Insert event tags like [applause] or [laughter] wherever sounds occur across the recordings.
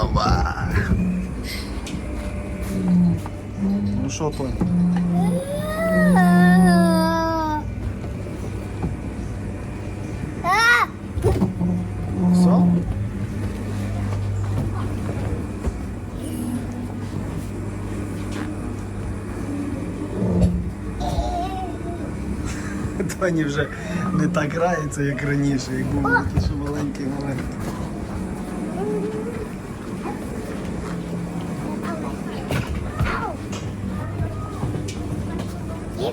Давай. Ну що, Тоні? Все? [laughs] Тоні вже не так грається, як раніше, як був такий ще маленький маленький.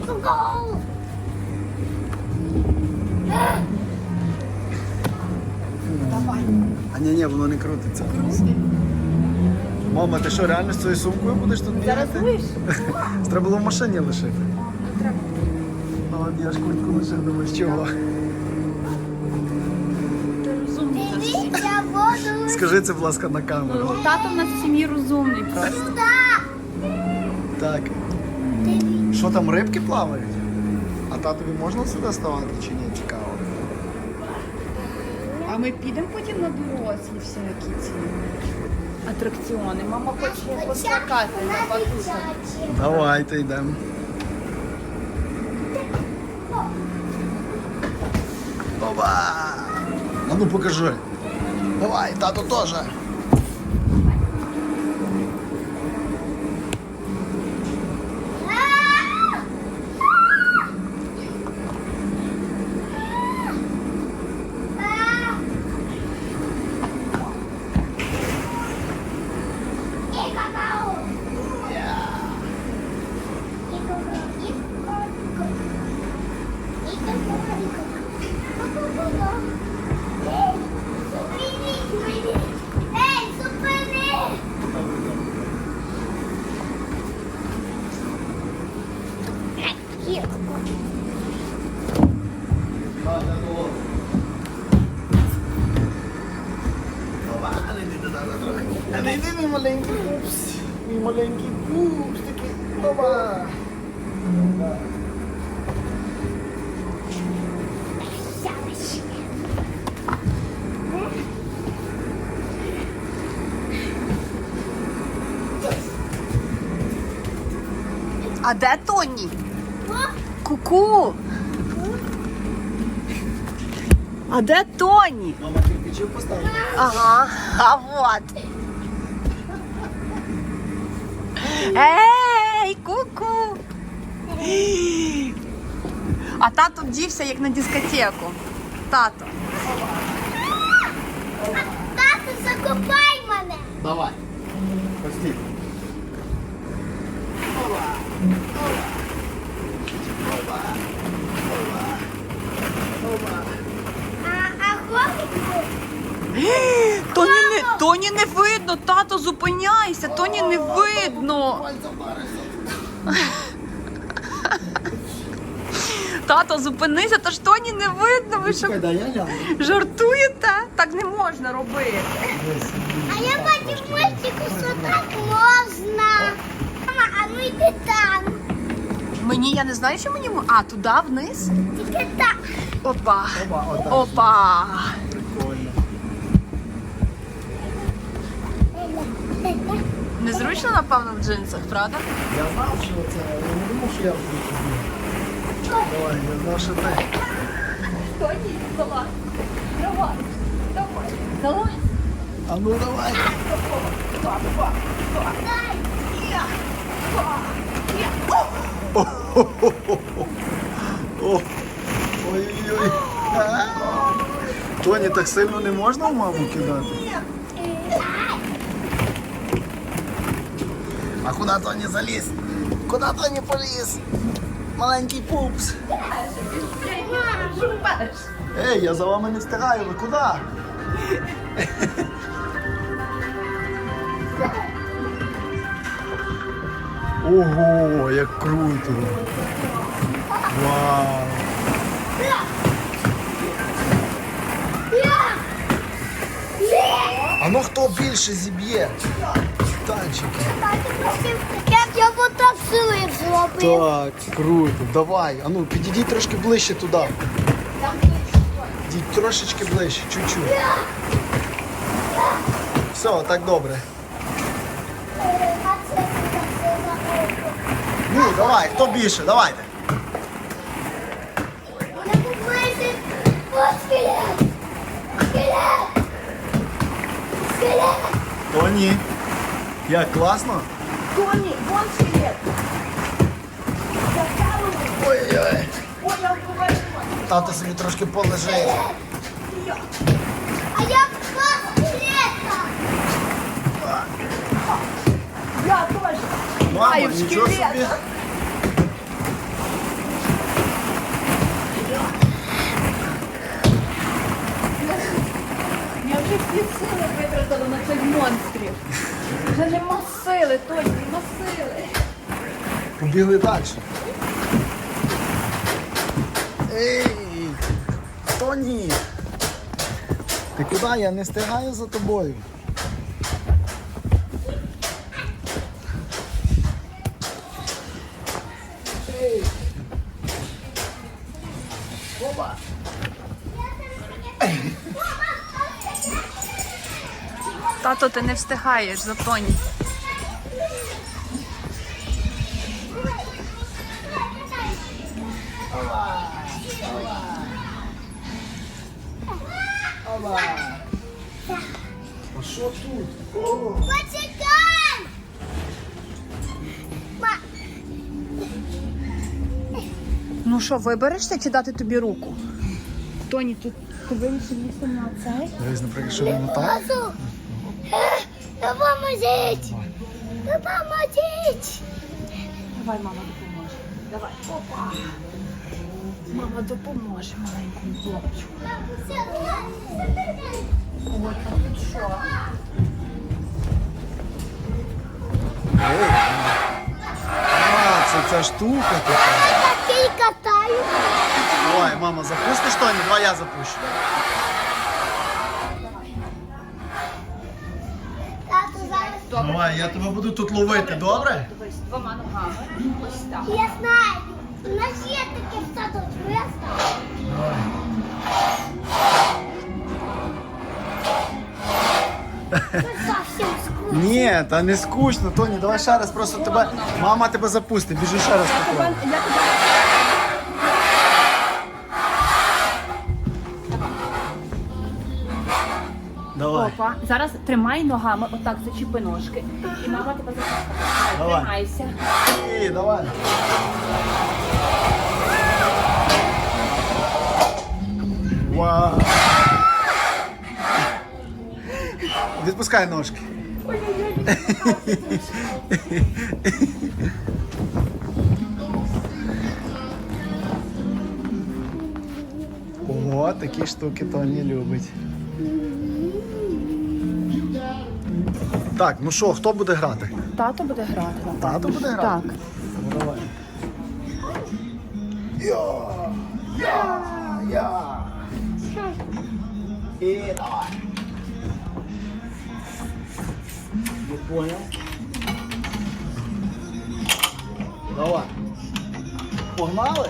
Go! А ні, ні, воно не крутиться. Мама, ти що, реально з цією сумкою будеш тут Зараз бігати? [laughs] Треба було в машині лишити. Ну, от я ж куртку лишив, думаю, з чого. Дивіться, [laughs] Скажи це, будь ласка, на камеру. Тато в нас в сім'ї розумний просто. Так. Що там, рибки плавають? А татові можна сюди ставати чи ні? Цікаво. А ми підемо потім на дорослі всякі ці атракціони. Мама хоче поскакати на батутах. Давайте йдемо. Опа! А ну покажи. Давай, тато теж. Ей, зупини! А не йди мій маленький пупс. Мій маленький пупс такий. Опа. А де Тоні? Ку-ку. А де Тоні? Мама кирпичів поставила. Ага, а вот. Ей, ку-ку. А тато вдівся як на дискотеку. Тато. Тату, закопай мене! Давай. Пусти. А, а хлопчику? Тоні не, Тоні не видно, тато, зупиняйся, Тоні не видно. Тато, зупинися, та ж Тоні не видно. Ви що жартуєте? Так не можна робити. А я бачу в мультику, що так можна. Мама, а ну йди там. Мені я не знаю, що мені. А, туди вниз? Тільки так. Опа. Опа, отак. Опа. Прикольно. Незручно, напевно, в джинсах, правда? Я знав, що це, але не думав, що я буду. Давай, я знав, що ти. Тоні, залазь. Давай. Давай. Залазь. А ну давай. О, Ой-ой-ой. Тоні, так сильно не можна в маму кидати? А куди Тоні заліз? Куди Тоні поліз? Маленький пупс. Ей, я за вами не встигаю, ви куди? Ого, як круто! Вау! А ну хто більше зіб'є? Танчики. Як я б так силою зробив. Так, круто. Давай. А ну підійдіть трошки ближче туди. Йдіть трошечки ближче, чуть-чуть. Все, так добре. Е, А це що це за око? Ну, давай, хто більше, давайте. То ні. Як класно? Тоні, вон скелет. Ой-ой. Ой, я вбиваю. Тато собі трошки полежить. А я два скелета! Я теж. Мама, Маю нічого скелет. собі. Я вже всі сили витратила на цих Вже нема сили, Тоні, нема сили. Побігли далі. Ей! Тоні! Ти куди? Я не встигаю за тобою. Тато, ти не встигаєш за Тоні. А що тут? Почекай! Ну що, виберешся чи дати тобі руку? Тоні, тут ти вирішив на цей? Дивись, наприклад, що він так. Разу. Е, Допоможіть! Допоможіть! Давай, мама допоможе. Давай. Опа. Мама допоможе маленькому хлопчику. Ой, а тут що? Ей! А, це ця штука така. Такий катаю. Давай, мама, запустиш Тоні? Давай я запущу. Добре. Давай, я тебе буду тут ловити, добре? Дивись, двома ногами. Ось так. Я знаю. У нас є таке в садочку, я знаю. Давай. Це зовсім скучно. Ні, та не скучно, Тоні, давай ще раз, просто тебе. Мама тебе запустить, біжи ще раз Я попробуй. тебе Давай. Опа. Зараз тримай ногами, отак зачіпи ножки. І мама тебе запускає. Давай. Тримайся. І, давай. Вау. Відпускай ножки. Ого, такі штуки Тоні любить. Так, ну що, хто буде грати? Тато буде грати. Тато буде грати? Так. Ну давай. Я, я, я. І давай. Не понял? Давай. Погнали?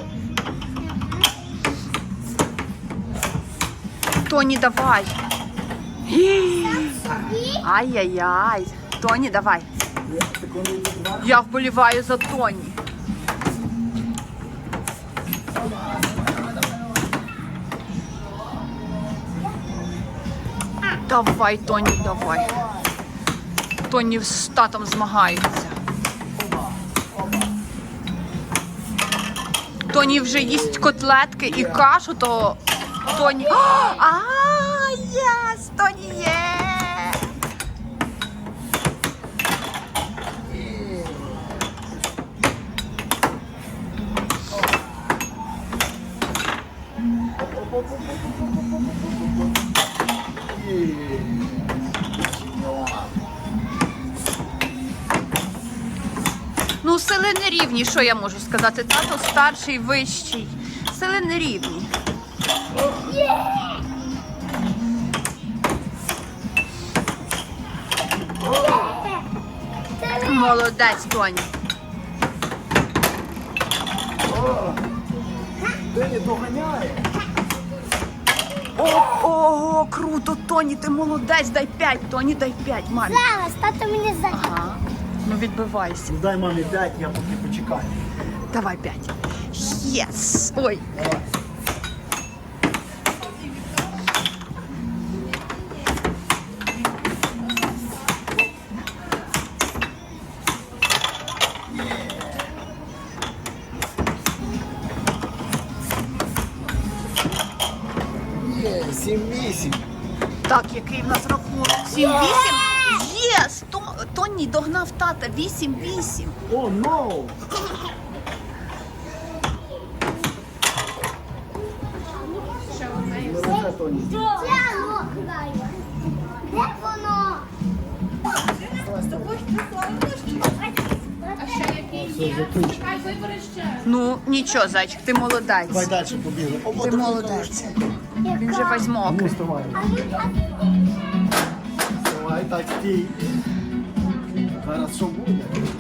Тоні, давай. Ай-яй-яй. Тоні, давай. Я вболіваю за Тоні. Давай, Тоні, давай. Тоні з татом змагаються. Тоні вже їсть котлетки і кашу, то Тоні. [gasps] А, рівні, що я можу сказати? Тато старший, вищий. Сили не рівні. Молодець, Тоні. О, доганяє. О, ого, круто, Тоні, ти молодець, дай п'ять, Тоні, дай п'ять, мамі. Зараз, тато мені за. Ага. Ну відбивайся. Дай мамі 5, я поки почекаю. Давай п'ять. Єс! Ой. Є, 7-8. Так, який в нас рахунок? 7-8? Єс! То, догнав тата 8-8. О, лише Тоні. Де воно? Ну, нічого, зайчик, ти молодець. Давай далі побігли. О, Ти молодець. Він вже весь Ну, мокрий. вставай. Ну так. Давай, так, стій. Зараз що буде? О!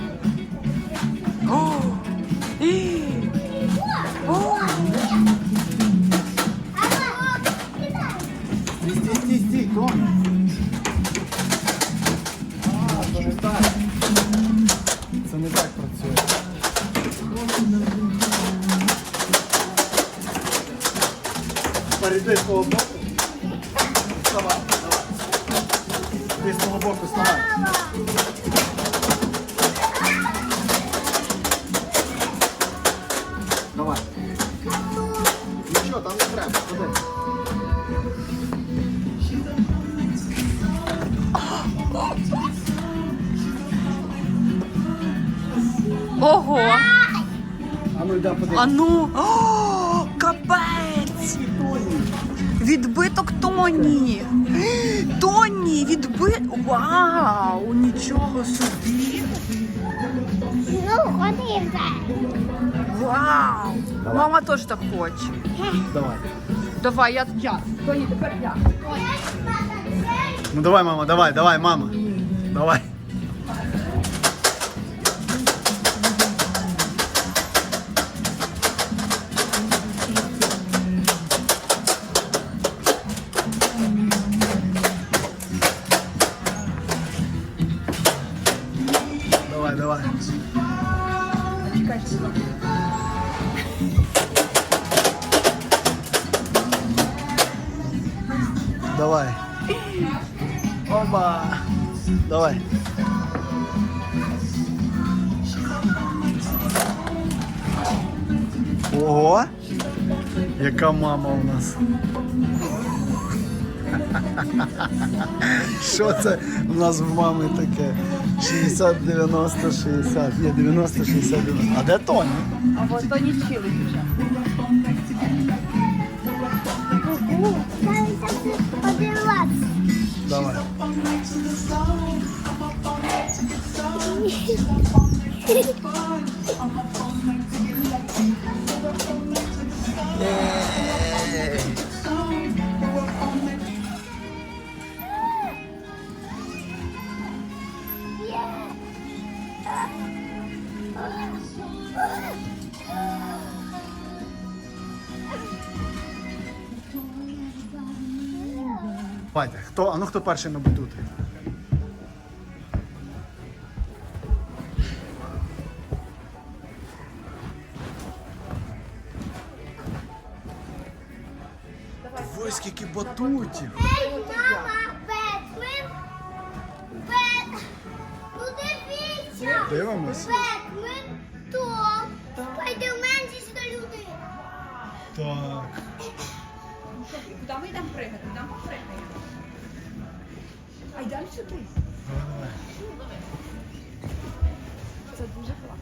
А ну! О, капець! Відбиток Тоні! Тоні! Відбит... Вау! Нічого собі! Ну, ходи вже. Вау! Мама теж так хоче. Давай. Давай, я. я. Тоні, тепер я. Ну давай, мама, давай, давай, мама. Давай, Яка мама у нас. Що це у нас в мами таке? 60, 90, 60. Є 90, 60, 90. А де Тоні? А от Тоні чилить вже. Зараз так подиватися. Давай. Давайте, [laughs] хто, а ну хто перший на батути? Ой, скільки батутів. Це дуже класно.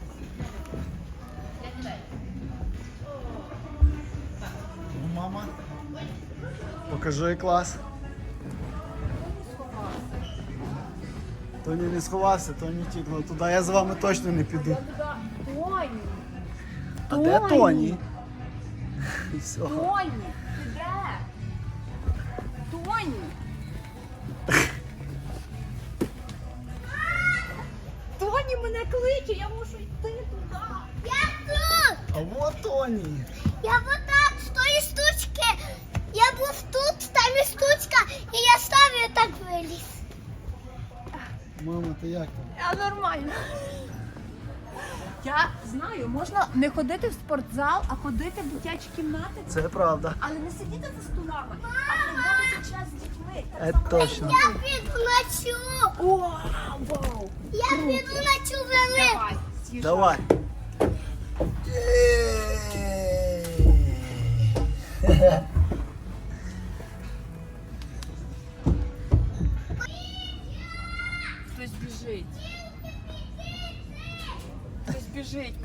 Ну, мама. Покажи клас. Тоні не сховався, Тоні тікнув туди. Я з вами точно не піду. Тоні! А де Тоні? Все. Тоні! [laughs] можна не ходити в спортзал, а ходити в дитячі кімнати, Це правда. але не сидіти за столами, а проводити час з дітьми. Це точно. Я піду на. Вау, вау. Я піду на цю. Давай, з'їжджай. Давай. Хтось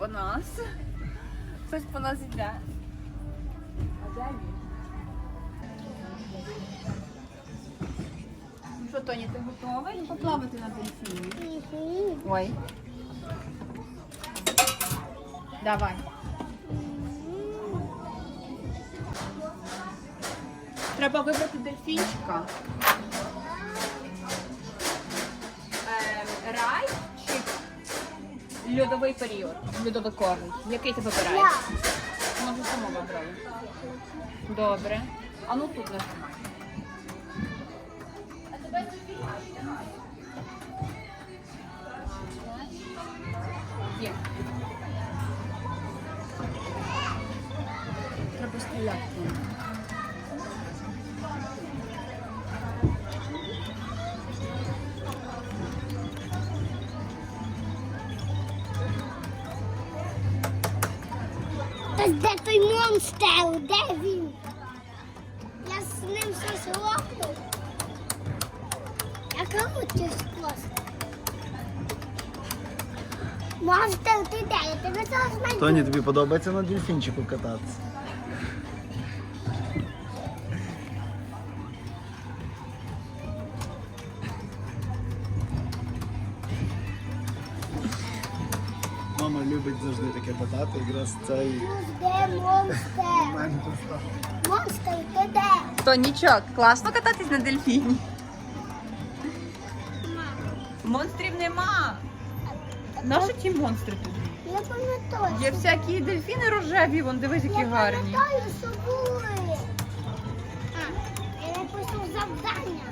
біжить по нас. Хтось по нас йде. А де він? Ну що, Тоні, ти готовий поплавати на дельфіні? Мгм. Ой. Давай. Треба вибрати дельфінчика. Льодовий період? Льодовиковий. Який ти вибираєш? Може, сама вибрала. Добре. А ну тут нажимай. Є. Треба стріляти. Монстр? Де він? Я з ним щось роблю. Я крутю скос. Монстр, ти де? Я тебе зараз знайду. Тоні, тобі подобається на дельфінчику кататися? Любить завжди таке катати, якраз цей Де настав. Монстр, ти де? То нічого, класно кататись на дельфіні. Монстрів нема. Наші ті монстри тут? Я пам'ятаю. Є всякі дельфіни рожеві, вон дивись, які Я гарні. пам'ятаю, що були. А, я напишу завдання.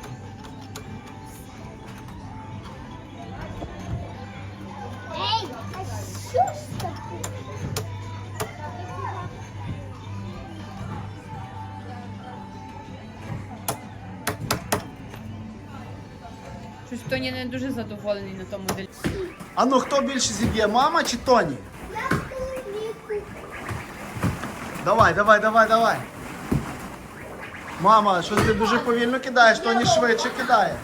Тоні не дуже задоволений на тому дельфіні. А ну хто більше зіб'є, мама чи Тоні? Давай, давай, давай, давай. Мама, щось ти дуже повільно кидаєш, Тоні швидше кидає.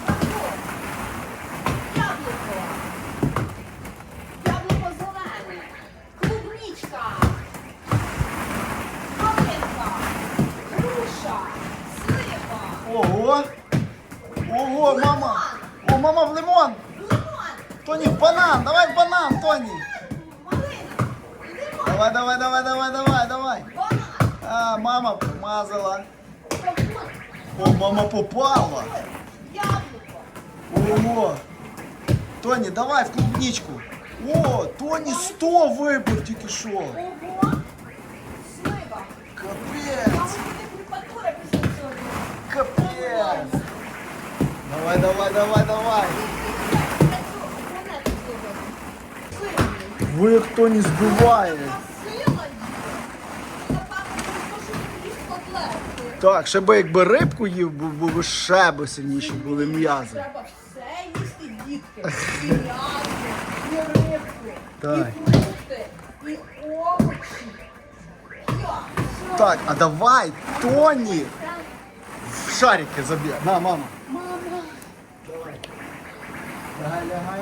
О, мама попала! Ого! Тоні, давай в клубничку! О, Тоні 100 випив тільки що! Ого. Слива. Капець! Температура після цього. Капець! Давай, давай, давай, давай! Ви як Тоні збиває! Так, ще би якби рибку їв, бо, бо би ще би сильніші були м'язи. Треба все їсти, дітки. І м'ясо, і рибку, Так. і фрукти, і овочі. Я. Так, а давай, Тоні! В шарики заб'є. На, мама. Мама. Давай. Лягай, лягай.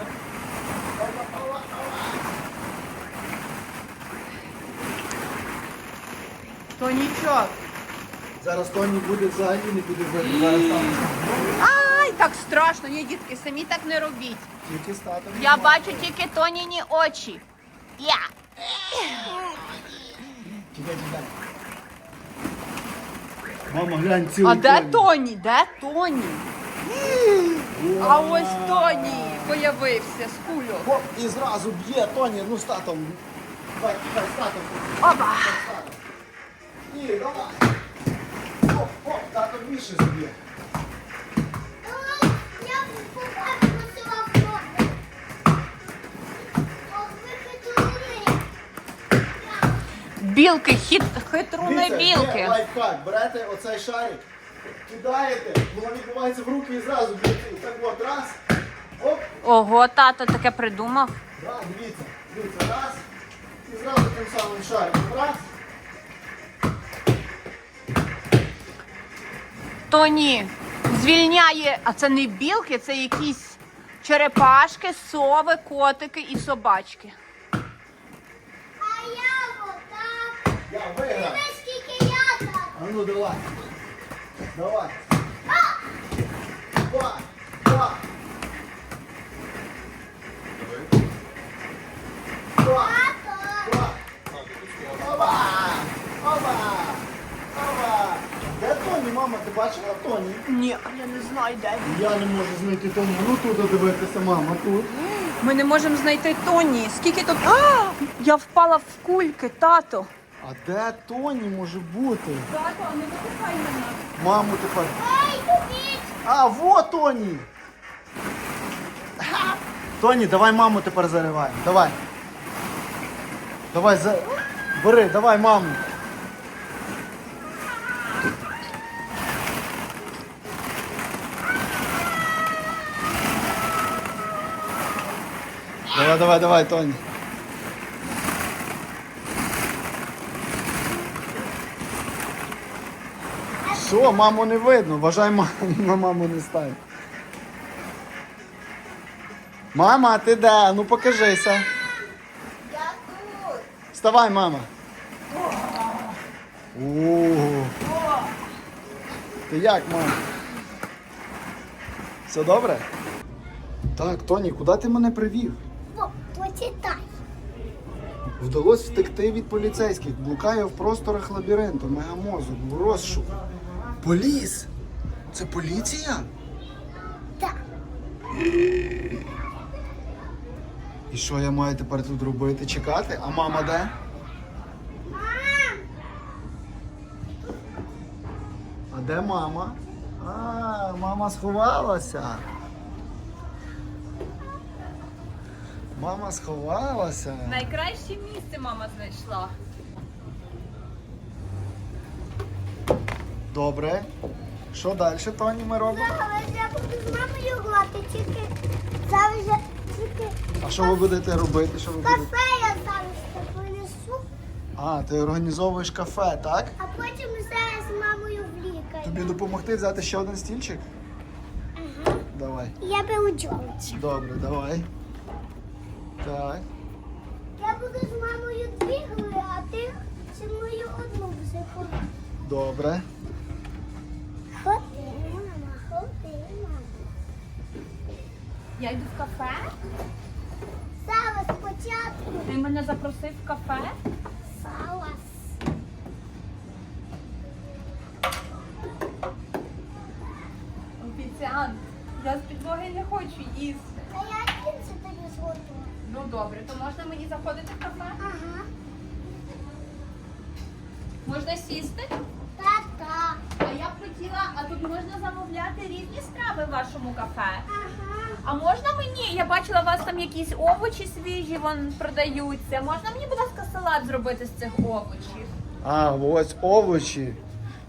То нічого. Зараз Тоні буде взагалі не буде видно. Зараз там Ай, так страшно. Ні, дітки, самі так не робіть. тільки з. Я бачу тільки Тоніні очі. Я. Чекай, чекай. Мама, глянь, цілий А де Тоні. Тоні? Де Тоні? А ось Тоні появився з кульок. Хоп, і зразу б'є Тоні, ну з татом. Давай, давай, з татом. Опа! Ні, давай. О, тато більше зб'є. Білки, хит... хитруни Дивіться, є білки. лайфхак. Берете оцей шарик, кидаєте, воно відбувається в руки і зразу б'єте. Так от раз. Оп, Ого, тато таке придумав. раз, дивіться. Дивіться, раз. І зразу тим самим шариком. Раз. Тоні звільняє, а це не білки, це якісь черепашки, сови, котики і собачки. А я отак. Я виграв. Дивись, скільки я так. А ну давай. Давай. Два. Два. Два. Два. Оба! Оба! Мама? Ти бачила Тоні? Ні, я не знаю, де він. Я не можу знайти Тоні. Ну тут дивитися, мама, тут. Ми не можемо знайти Тоні. Скільки тут. А! Я впала в кульки, тато. А де Тоні може бути? Тато, не викупай мене. Маму тепер. Ей, дивіться. А, вот Тоні! Ха! Тоні, давай маму тепер зариваємо. Давай. Давай, за... бери, давай маму. Давай, давай, давай, Тоні. Що, маму не видно? Вважай, ма- [laughs] на маму не стань. Мама, ти де? Ну покажися. Я тут. Вставай, мама. О. Ти як, мама? Все добре? Так, Тоні, куди ти мене привів? Вдалося втекти від поліцейських. Блукає в просторах лабіринту, мегамозок, в розшук. Поліс! Це поліція? Так. І що я маю тепер тут робити? Чекати? А мама де? А де мама? А, мама сховалася. Мама сховалася. Найкраще місце мама знайшла. Добре. Що далі, Тоні, ми робимо? Зараз я буду з мамою грати, тільки зараз я тільки А що ви будете робити? Що ви будете? кафе я зараз це принесу, А, ти організовуєш кафе, так? а потім зараз з мамою в лікарі. Тобі допомогти взяти ще один стільчик? Ага. Давай. Я беру Джордж. Добре, давай. Так. Я буду з мамою дві гри, а ти зі мною одну взяку. Добре. Ходи, мама, ходи, мама. Я йду в кафе. Саме спочатку. Ти мене запросив в кафе. Добре, то можна мені заходити в кафе? Ага. Можна сісти? Та-та. А я б хотіла, а тут можна замовляти різні страви в вашому кафе. Ага. А можна мені? Я бачила, у вас там якісь овочі свіжі вон продаються. Можна мені, будь ласка, салат зробити з цих овочів? А, ось овочі.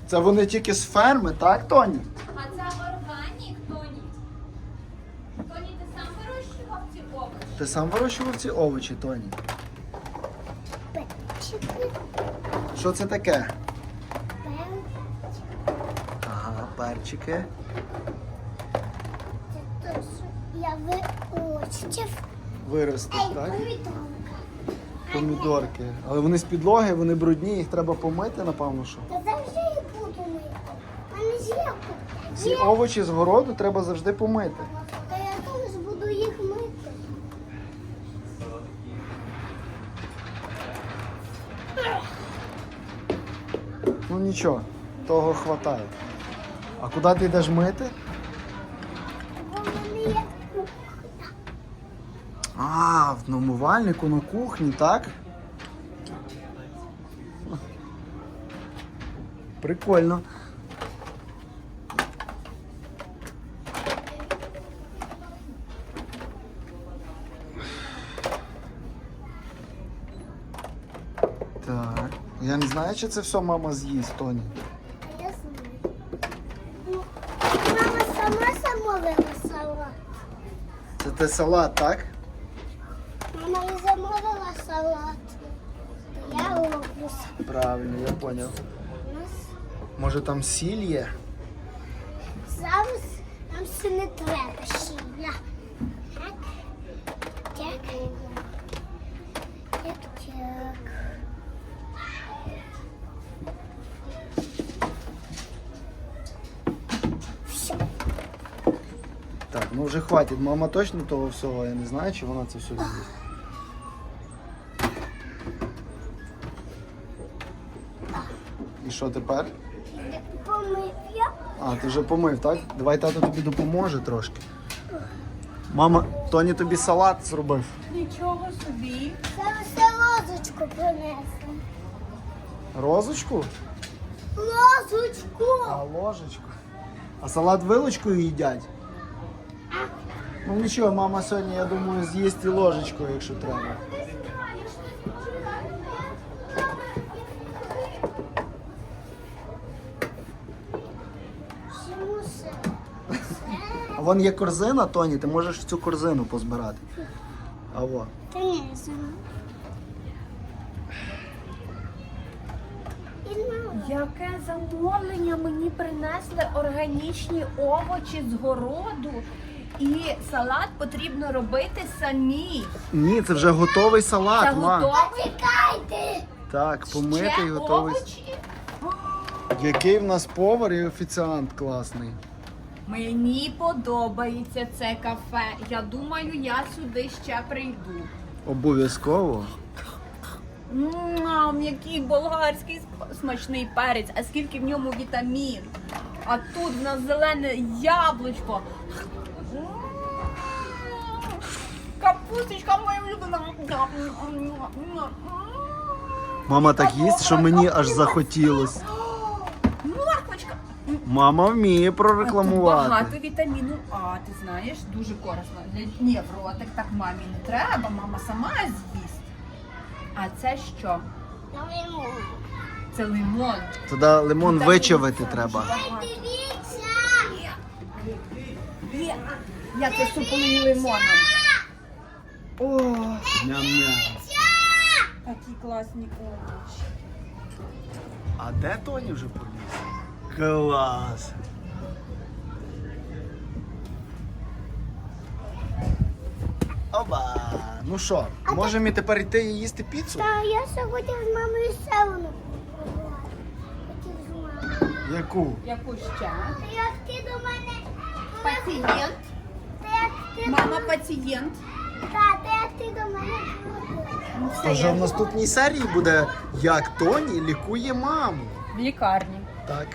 Це вони тільки з ферми, так, Тоні? А це органік, Тоні. Тоні, ти сам вирощував ці овочі? Ти сам вирощував ці овочі, Тоні? Перчики. Що це таке? Перчик. Ага, перчики. Це то, що я вирощив. Виростуть, Ей, так? помідорка. Помідорки. Але вони з підлоги, вони брудні, їх треба помити, напевно, що. Та завжди їх буду мити. У мене є. Ці овочі з городу треба завжди помити. Нічого, того хватає. А куди ти йдеш мити? А, в намувальнику на кухні, так? Прикольно. Знаю, це все мама з'їсть, Тоні. Я знаю. Мама сама замовила салат. Це те салат, так? Мама і замовила салат. Я роблю. Правильно, я зрозумів. Може там сіль є? зараз нам все не треба щіля. Так. Так. Так, так. Все. Так, ну вже хватить. Мама точно того всього. Я не знаю, чи вона це все з'їсть. І що тепер? Помив я. А, ти вже помив, так? Давай тато тобі допоможе трошки. Мама, Тоні тобі салат зробив. Нічого собі. Зараз я лозочку принесла. Розочку? Лозочку! А ложечку. А салат вилочкою їдять? Ну нічого, мама сьогодні, я думаю, з'їсть і ложечкою, якщо треба. А вон є корзина, Тоні, ти можеш цю корзину позбирати. А во. Та ні. Яке замовлення мені принесли органічні овочі з городу. І салат потрібно робити самі. Ні, це вже готовий салат, Це ма. готовий Чекайте! Так, помитий, ще готовий. овочі. Який в нас повар і офіціант класний. Мені подобається це кафе. Я думаю, я сюди ще прийду. Обов'язково. Мам, який болгарський сп- смачний перець, а скільки в ньому вітамін. А тут в нас зелене яблучко. Капусточка моя улюблена. Мама так їсть, що мені аж захотілось. Морквочка. Мама вміє прорекламувати. Багато вітаміну А, ти знаєш, дуже корисно. Для- Ні, в ротик так мамі не треба, мама сама з'їсть. А це що? Лимон. Це лимон. Туди лимон вичавити треба. Дивіться! Я це суполую лимоном. О, Ням-ням. такі класні овочі. А де Тоні вже поліз? Клас. Оба. Ну що, можемо і тепер йти і їсти піцу? Та я сьогодні з мамою сауну. Хотів з мамою. Яку? Яку ще? Та як ти до мене... Пацієнт. Та як ти до Мама мене... пацієнт. Мене... Ну, Тож в наступній серії буде як Тоні лікує маму. в лікарні. Так.